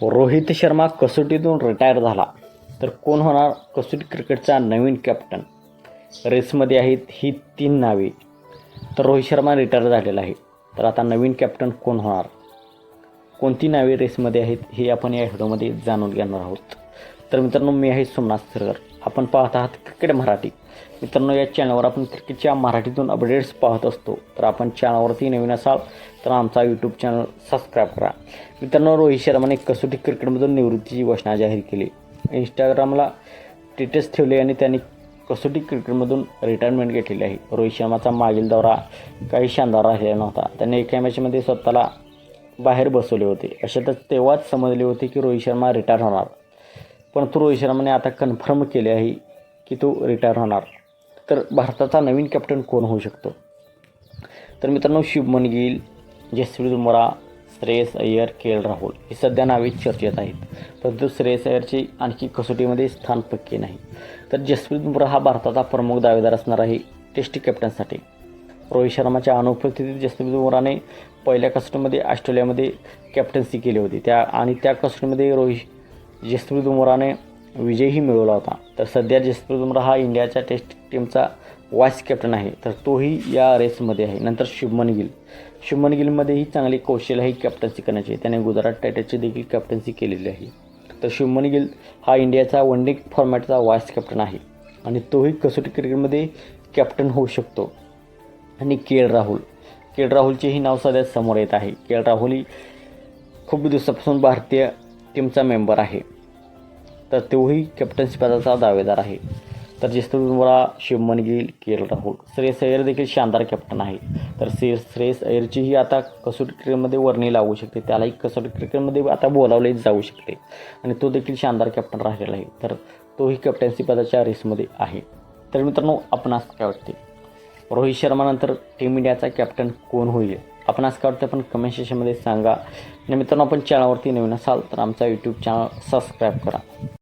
हो, रोहित शर्मा कसोटीतून रिटायर झाला. तर कोण होणार? कसोटी क्रिकेटचा नवीन कॅप्टन रेसमध्ये आहेत ही तीन नावे. तर रोहित शर्मा रिटायर झालेला आहे. तर आता नवीन कॅप्टन कोण होणार? कोणती नावे रेसमध्ये आहेत हे आपण या व्हिडिओमध्ये जाणून घेणार आहोत. तर मित्रांनो मी आहे सोमनाथ सरगर आपण पाहत आहात क्रिकेट मराठी. मित्रांनो या चॅनलवर आपण क्रिकेटच्या मराठीतून अपडेट्स पाहत असतो. तर आपण चॅनलवरती नवीन असाल तर आमचा यूट्यूब चॅनल सबस्क्राईब करा. मित्रांनो रोहित शर्माने कसोटी क्रिकेटमधून निवृत्तीची घोषणा जाहीर केली. इंस्टाग्रामला स्टेटस ठेवले आणि त्यांनी कसोटी क्रिकेटमधून रिटायरमेंट घेतलेली आहे. रोहित शर्माचा मागील दौरा काही शानदार राहिलेला नव्हता. त्याने एका मॅचमध्ये स्वतःला बाहेर बसवले होते. अशातच तेव्हाच समजले होते की रोहित शर्मा रिटायर होणार. परंतु रोहित शर्माने आता कन्फर्म केले आहे की तो रिटायर होणार. तर भारताचा नवीन कॅप्टन कोण होऊ शकतो? तर मित्रांनो शुभमन गिल जसप्रीत बुमराह श्रेयस अय्यर के एल राहुल ही सध्या नावे चर्चेत आहेत. परंतु श्रेयस अय्यरचे आणखी कसोटीमध्ये स्थान पक्के नाही. तर जसप्रीत बुमरा हा भारताचा प्रमुख दावेदार असणार आहे टेस्ट कॅप्टनसाठी रोहित शर्माच्या अनुपस्थितीत जसप्रीत बुमराने पहिल्या कसोटीमध्ये ऑस्ट्रेलियामध्ये कॅप्टन्सी केली होती. त्या आणि त्या कसोटीमध्ये रोहित जसप्रीत बुमराने विजयही मिळवला होता. तर सध्या जसप्रीत बुमरा हा इंडियाच्या टेस्ट टीमचा वाईस कॅप्टन आहे. तर तोही या रेसमध्ये आहे. नंतर शुभमन गिल. शुभमन गिलमध्येही चांगली कौशल्य आहे कॅप्टन्सी करण्याची. त्याने गुजरात टायटनची देखील कॅप्टन्सी केलेली आहे. तर शुभमन गिल हा इंडियाचा वन डे फॉर्मॅटचा वाईस कॅप्टन आहे. आणि तोही कसोटी क्रिकेटमध्ये कॅप्टन होऊ शकतो. आणि K L Rahul. K L राहुलचेही नाव सध्या समोर येत आहे. के एल राहुल ही खूप दिवसापासून भारतीय टीमचा मेंबर आहे. तर तोही कॅप्टन्सी पदाचा दावेदार आहे. तर जसप्रीत बुमराह शिवमन गिल के एल राहुल. श्रेयस अय्यर देखील शानदार कॅप्टन आहे. तर श्रे श्रेयस अय्यरचीही आता कसोटी क्रिकेटमध्ये वर्णी लागू शकते. त्यालाही कसोटी क्रिकेटमध्ये आता बोलावले जाऊ शकते. आणि तो देखील शानदार कॅप्टन राहिलेला आहे. तर तोही कॅप्टन्सी पदाच्या रेसमध्ये आहे. तर मित्रांनो आपणास काय वाटते? रोहित शर्मानंतर टीम इंडियाचा कॅप्टन कोण होईल? आपण काय वाटतं पण कमेंट सेशनमध्ये सांगा. आणि मित्रांनो आपण चॅनलवरती नवीन असाल तर आमचा यूट्यूब चॅनल सबस्क्राईब करा.